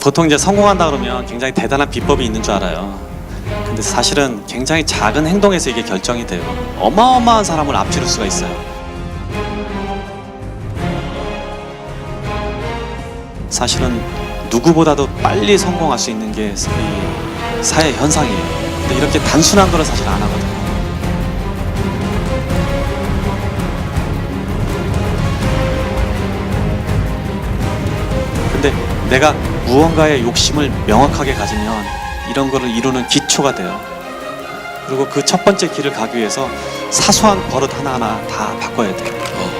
보통 이제 성공한다 그러면 굉장히 대단한 비법이 있는 줄 알아요. 근데 사실은 굉장히 작은 행동에서 이게 결정이 돼요. 어마어마한 사람을 앞지를 수가 있어요. 사실은 누구보다도 빨리 성공할 수 있는 게이 사회 현상이에요. 근데 이렇게 단순한 거를 사실 안 하거든요. 근데 내가 무언가의 욕심을 명확하게 가지면 이런 거를 이루는 기초가 돼요. 그리고 그 첫 번째 길을 가기 위해서 사소한 버릇 하나하나 다 바꿔야 돼요. 어.